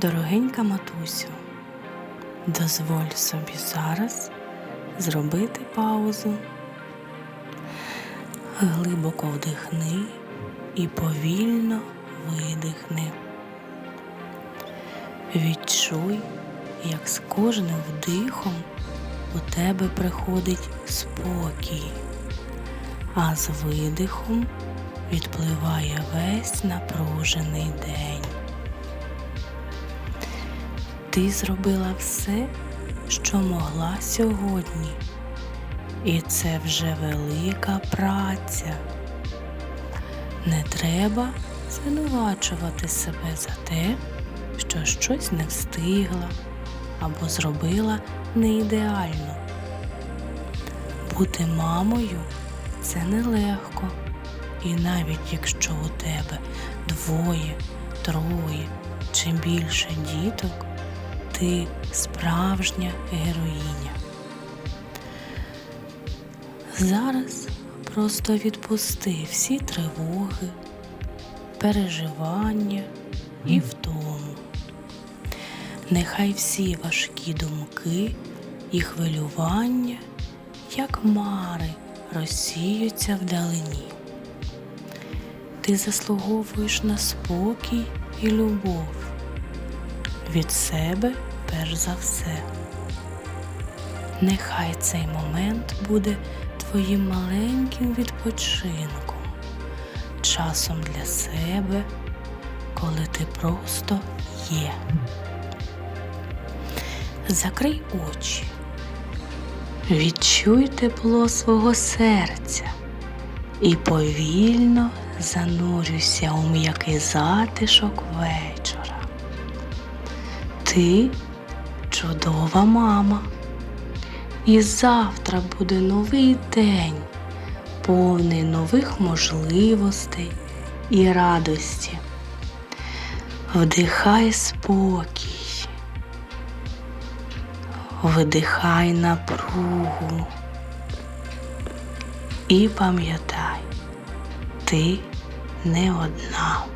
Дорогенька матусю, дозволь собі зараз зробити паузу. Глибоко вдихни і повільно видихни. Відчуй, як з кожним вдихом у тебе приходить спокій, а з видихом відпливає весь напружений день. Ти зробила все, що могла сьогодні, і це вже велика праця. Не треба звинувачувати себе за те, що щось не встигла або зробила не ідеально. Бути мамою це нелегко, і навіть якщо у тебе двоє, троє чи більше діток, ти справжня героїня. Зараз просто відпусти всі тривоги, переживання і втому. Нехай всі важкі думки і хвилювання, як мари, розсіються вдалині. Ти заслуговуєш на спокій і любов від себе перш за все. Нехай цей момент буде твоїм маленьким відпочинком, часом для себе, коли ти просто є. Закрий очі, відчуй тепло свого серця і повільно занурюйся у м'який затишок вечора. Ти чудова мама. І завтра буде новий день, повний нових можливостей і радості. Вдихай спокій, видихай напругу і пам'ятай, ти не одна.